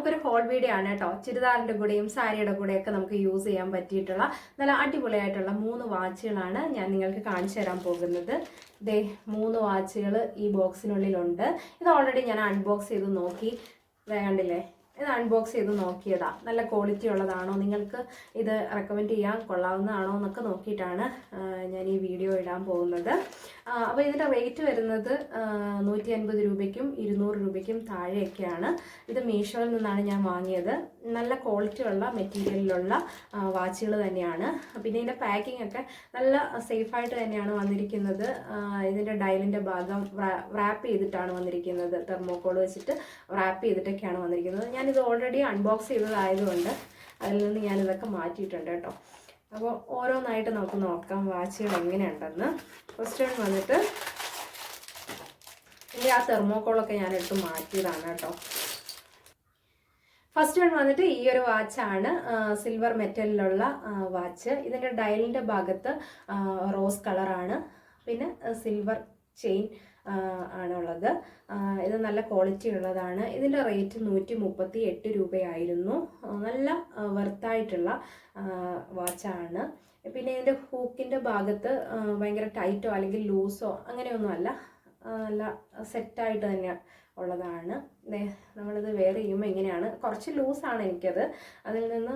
നമുക്കൊരു whole video ആണ് കേട്ടോ. ചുരിദാറിന്റെ കൂടെയും സാരിയുടെ കൂടെയൊക്കെ നമുക്ക് യൂസ് ചെയ്യാൻ പറ്റിയിട്ടുള്ള നല്ല അടിപൊളിയായിട്ടുള്ള മൂന്ന് വാച്ചുകളാണ് ഞാൻ നിങ്ങൾക്ക് കാണിച്ചു തരാൻ പോകുന്നത്. ദേ മൂന്ന് വാച്ചുകൾ ഈ ബോക്സിനുള്ളിലുണ്ട്. ഇത് ഓൾറെഡി ഞാൻ അൺബോക്സ് ചെയ്ത് നോക്കി. വേണ്ടില്ലേ ഇത് അൺബോക്സ് ചെയ്ത് നോക്കിയതാ. നല്ല ക്വാളിറ്റി ഉള്ളതാണോ? നിങ്ങൾക്ക് ഇത് റെക്കമെൻഡ് ചെയ്യാൻ കൊള്ളാവുന്നതാണോ എന്നൊക്കെ നോക്കിയിട്ടാണ് ഞാൻ ഈ വീഡിയോ ഇടാൻ പോകുന്നത്. അപ്പോൾ ഇതിന്റെ റേറ്റ് വരുന്നത് നൂറ്റി അൻപത് രൂപയ്ക്കും ഇരുന്നൂറ് രൂപയ്ക്കും താഴെയൊക്കെയാണ്. ഇത് മീഷോയിൽ നിന്നാണ് ഞാൻ വാങ്ങിയത്. നല്ല ക്വാളിറ്റി ഉള്ള മെറ്റീരിയലിലുള്ള വാച്ചുകൾ തന്നെയാണ്. പിന്നെ ഇതിന്റെ പാക്കിംഗ് ഒക്കെ നല്ല സേഫായിട്ട് തന്നെയാണ് വന്നിരിക്കുന്നത്. ഇതിന്റെ ഡയലിന്റെ ഭാഗം റാപ്പ് ചെയ്തിട്ടാണ് വന്നിരിക്കുന്നത്. തെർമോക്കോൾ വെച്ചിട്ട് റാപ്പ് ചെയ്തിട്ടൊക്കെയാണ് വന്നിരിക്കുന്നത്. ഞാനിത് ഓൾറെഡി അൺബോക്സ് ചെയ്തതായതുകൊണ്ട് അതിൽ നിന്ന് ഞാനിതൊക്കെ മാറ്റിയിട്ടുണ്ട് കേട്ടോ. അപ്പോൾ ഓരോന്നായിട്ട് നമുക്ക് നോക്കാം. വാച്ചുകൾ എങ്ങനെയുണ്ടെന്ന്. ഫസ്റ്റ് വൺ വന്നിട്ട് എന്റെ ആ തെർമോക്കോളൊക്കെ ഞാൻ എടുത്ത് മാറ്റിയതാണ് കേട്ടോ. ഫസ്റ്റ് വൺ വന്നിട്ട് ഈ ഒരു വാച്ചാണ് സിൽവർ മെറ്റലിലുള്ള വാച്ച്. ഇതിന്റെ ഡയലിന്റെ ഭാഗത്ത് റോസ് കളറാണ് പിന്നെ സിൽവർ ചെയിൻ ആണുള്ളത്. ഇത് നല്ല ക്വാളിറ്റി ഉള്ളതാണ്. ഇതിന്റെ റേറ്റ് നൂറ്റി മുപ്പത്തി എട്ട് രൂപയായിരുന്നു നല്ല വെർത്തായിട്ടുള്ള വാച്ചാണ് പിന്നെ ഇതിന്റെ ഹൂക്കിന്റെ ഭാഗത്ത് ഭയങ്കര ടൈറ്റോ അല്ലെങ്കിൽ ലൂസോ അങ്ങനെയൊന്നുമല്ല നല്ല സെറ്റായിട്ട് തന്നെ ഉള്ളതാണ്. നമ്മളിത് വെയർ ചെയ്യുമ്പോൾ ഇങ്ങനെയാണ്. കുറച്ച് ലൂസാണ് എനിക്കത്. അതിൽ നിന്ന്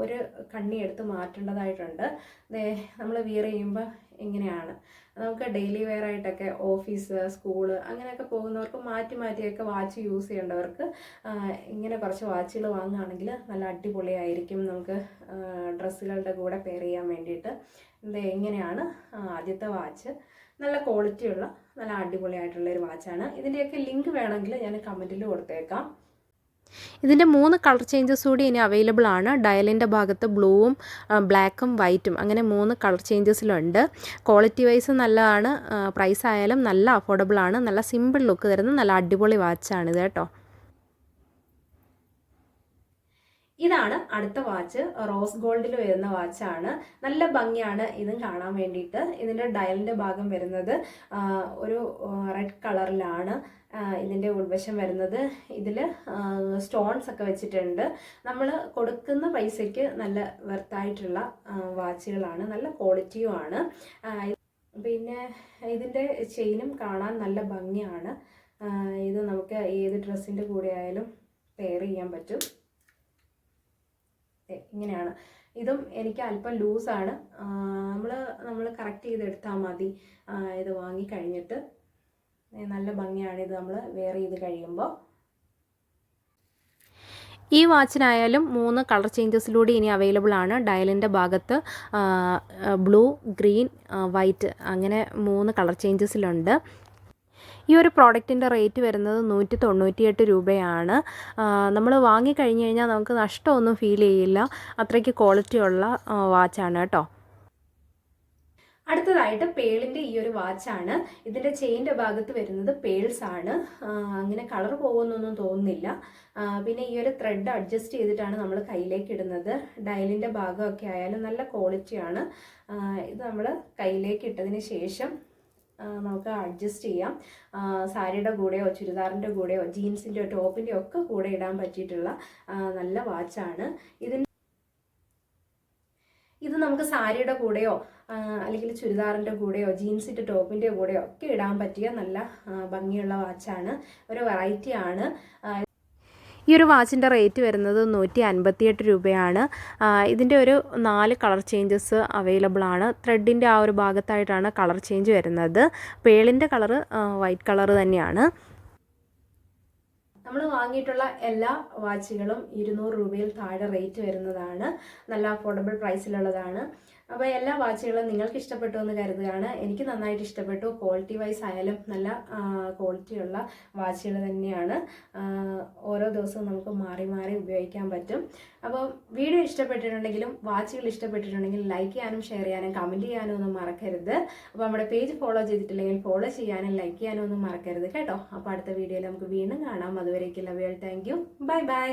ഒരു കണ്ണി എടുത്ത് മാറ്റേണ്ടതായിട്ടുണ്ട് നമ്മൾ വിയർ ചെയ്യുമ്പോൾ ഇങ്ങനെയാണ് നമുക്ക് ഡെയിലി വെയർ ആയിട്ടൊക്കെ ഓഫീസ് സ്കൂൾ അങ്ങനെയൊക്കെ പോകുന്നവർക്ക് മാറ്റി മാറ്റിയൊക്കെ വാച്ച് യൂസ് ചെയ്യേണ്ടവർക്ക് ഇങ്ങനെ കുറച്ച് വാച്ചുകൾ വാങ്ങുകയാണെങ്കിൽ നല്ല അടിപൊളിയായിരിക്കും. നമുക്ക് ഡ്രസ്സുകളുടെ കൂടെ പെയർ ചെയ്യാൻ വേണ്ടിയിട്ട്. ഇത് എങ്ങനെയാണ് ആദ്യത്തെ വാച്ച് നല്ല ക്വാളിറ്റിയുള്ള നല്ല അടിപൊളിയായിട്ടുള്ള ഒരു വാച്ചാണ് ഇതിന്റെയൊക്കെ ലിങ്ക് വേണമെങ്കിൽ ഞാൻ കമന്റിൽ കൊടുത്തേക്കാം. ഇതിന്റെ മൂന്ന് കളർ ചേഞ്ചസ് കൂടി ഇനി അവൈലബിൾ ആണ്. ഡയലിന്റെ ഭാഗത്ത് ബ്ലൂവും ബ്ലാക്കും വൈറ്റും അങ്ങനെ മൂന്ന് കളർ ചേഞ്ചസിലുണ്ട്. ക്വാളിറ്റി വൈസ് നല്ലതാണ്. പ്രൈസ് ആയാലും നല്ല അഫോർഡബിൾ ആണ്. നല്ല സിമ്പിൾ ലുക്ക് തരുന്ന നല്ല അടിപൊളി വാച്ചാണിത് കേട്ടോ. ഇതാണ് അടുത്ത വാച്ച്. റോസ് ഗോൾഡിൽ വരുന്ന വാച്ചാണ്. നല്ല ഭംഗിയാണ് ഇതും കാണാൻ വേണ്ടിയിട്ട്. ഇതിന്റെ ഡയലിന്റെ ഭാഗം വരുന്നത് ഒരു റെഡ് കളറിലാണ്. ഇതിന്റെ ഉൾവശം വരുന്നത്. ഇതിൽ സ്റ്റോൺസ് ഒക്കെ വെച്ചിട്ടുണ്ട്. നമ്മൾ കൊടുക്കുന്ന പൈസയ്ക്ക് നല്ല വെർത്തായിട്ടുള്ള വാച്ചുകളാണ്. നല്ല ക്വാളിറ്റിയുമാണ് പിന്നെ ഇതിന്റെ ചെയിനും കാണാൻ നല്ല ഭംഗിയാണ്. ഇത് നമുക്ക് ഏത് ഡ്രസ്സിന്റെ കൂടെ ആയാലും പെയർ ചെയ്യാൻ പറ്റും. ഇങ്ങനെയാണ്. ഇതും എനിക്ക് അല്പം ലൂസാണ്. നമ്മൾ നമ്മൾ കറക്റ്റ് ചെയ്തെടുത്താൽ മതി. ഇത് വാങ്ങിക്കഴിഞ്ഞിട്ട്. കഴിഞ്ഞിട്ട് നല്ല ഭംഗിയാണ് ഇത് നമ്മൾ വെയർ ചെയ്ത് കഴിയുമ്പോൾ ഈ വാച്ചിനായാലും മൂന്ന് കളർ ചേഞ്ചസിലൂടെ ഇനി അവൈലബിൾ ആണ്. ഡയലിന്റെ ഭാഗത്ത് ബ്ലൂ ഗ്രീൻ വൈറ്റ് അങ്ങനെ മൂന്ന് കളർ ചേഞ്ചസിലുണ്ട് ഈ ഒരു പ്രോഡക്റ്റിന്റെ റേറ്റ് വരുന്നത് നൂറ്റി തൊണ്ണൂറ്റിയെട്ട് രൂപയാണ് നമ്മൾ വാങ്ങിക്കഴിഞ്ഞ് കഴിഞ്ഞാൽ നമുക്ക് നഷ്ടമൊന്നും ഫീൽ ചെയ്യില്ല. അത്രയ്ക്ക് ക്വാളിറ്റി ഉള്ള വാച്ചാണ് കേട്ടോ. അടുത്തതായിട്ട് പേളിന്റെ ഈ ഒരു വാച്ചാണ്. ഇതിന്റെ ചെയിന്റെ ഭാഗത്ത് വരുന്നത് പേൾസ് ആണ്. അങ്ങനെ കളർ പോകുമെന്നൊന്നും തോന്നുന്നില്ല. പിന്നെ ഈ ഒരു ത്രെഡ് അഡ്ജസ്റ്റ് ചെയ്തിട്ടാണ് നമ്മൾ കയ്യിലേക്ക് ഇടുന്നത്. ഡയലിന്റെ ഭാഗമൊക്കെ ആയാലും നല്ല ക്വാളിറ്റിയാണ് ഇത് നമ്മൾ കയ്യിലേക്ക് ഇട്ടതിന് ശേഷം നമുക്ക് അഡ്ജസ്റ്റ് ചെയ്യാം. സാരിയുടെ കൂടെയോ ചുരിദാറിന്റെ കൂടെയോ ജീൻസിന്റെയോ ടോപ്പിന്റെയോ ഒക്കെ കൂടെ ഇടാൻ പറ്റിയിട്ടുള്ള നല്ല വാച്ചാണ് ഇതിന് ഇത് നമുക്ക് സാരിയുടെ കൂടെയോ അല്ലെങ്കിൽ ചുരിദാറിന്റെ കൂടെയോ ജീൻസിന്റെ ടോപ്പിന്റെ കൂടെയോ ഒക്കെ ഇടാൻ പറ്റിയ നല്ല ഭംഗിയുള്ള വാച്ചാണ് ഒരു വെറൈറ്റി ആണ്. ഈ ഒരു വാച്ചിന്റെ റേറ്റ് വരുന്നത് നൂറ്റി അൻപത്തിയെട്ട് രൂപയാണ് ഇതിന്റെ ഒരു നാല് കളർ ചേഞ്ചസ് അവൈലബിൾ ആണ്. ത്രെഡിന്റെ ആ ഒരു ഭാഗത്തായിട്ടാണ് കളർ ചേഞ്ച് വരുന്നത്. പേളിന്റെ കളറ് വൈറ്റ് കളർ തന്നെയാണ്. നമ്മൾ വാങ്ങിയിട്ടുള്ള എല്ലാ വാച്ചുകളും ഇരുന്നൂറ് രൂപയിൽ താഴെ റേറ്റ് വരുന്നതാണ്. നല്ല അഫോർഡബിൾ പ്രൈസിലുള്ളതാണ്. അപ്പോൾ എല്ലാ വാച്ചുകളും നിങ്ങൾക്ക് ഇഷ്ടപ്പെട്ടു എന്ന് കരുതുകയാണ്. എനിക്ക് നന്നായിട്ട് ഇഷ്ടപ്പെട്ടു. ക്വാളിറ്റി വൈസ് ആയാലും നല്ല ക്വാളിറ്റിയുള്ള വാച്ചുകൾ തന്നെയാണ്. ഓരോ ദിവസവും നമുക്ക് മാറി മാറി ഉപയോഗിക്കാൻ പറ്റും. അപ്പോൾ വീഡിയോ ഇഷ്ടപ്പെട്ടിട്ടുണ്ടെങ്കിലും വാച്ചുകൾ ഇഷ്ടപ്പെട്ടിട്ടുണ്ടെങ്കിൽ ലൈക്ക് ചെയ്യാനും ഷെയർ ചെയ്യാനും കമന്റ് ചെയ്യാനും ഒന്നും മറക്കരുത്. അപ്പോൾ നമ്മുടെ പേജ് ഫോളോ ചെയ്തിട്ടില്ലെങ്കിൽ ഫോളോ ചെയ്യാനും ലൈക്ക് ചെയ്യാനും ഒന്നും മറക്കരുത് കേട്ടോ. അപ്പോൾ അടുത്ത വീഡിയോയിൽ നമുക്ക് വീണ്ടും കാണാം. അതുവരേക്കുള്ള വേൾ താങ്ക് യു ബൈ ബൈ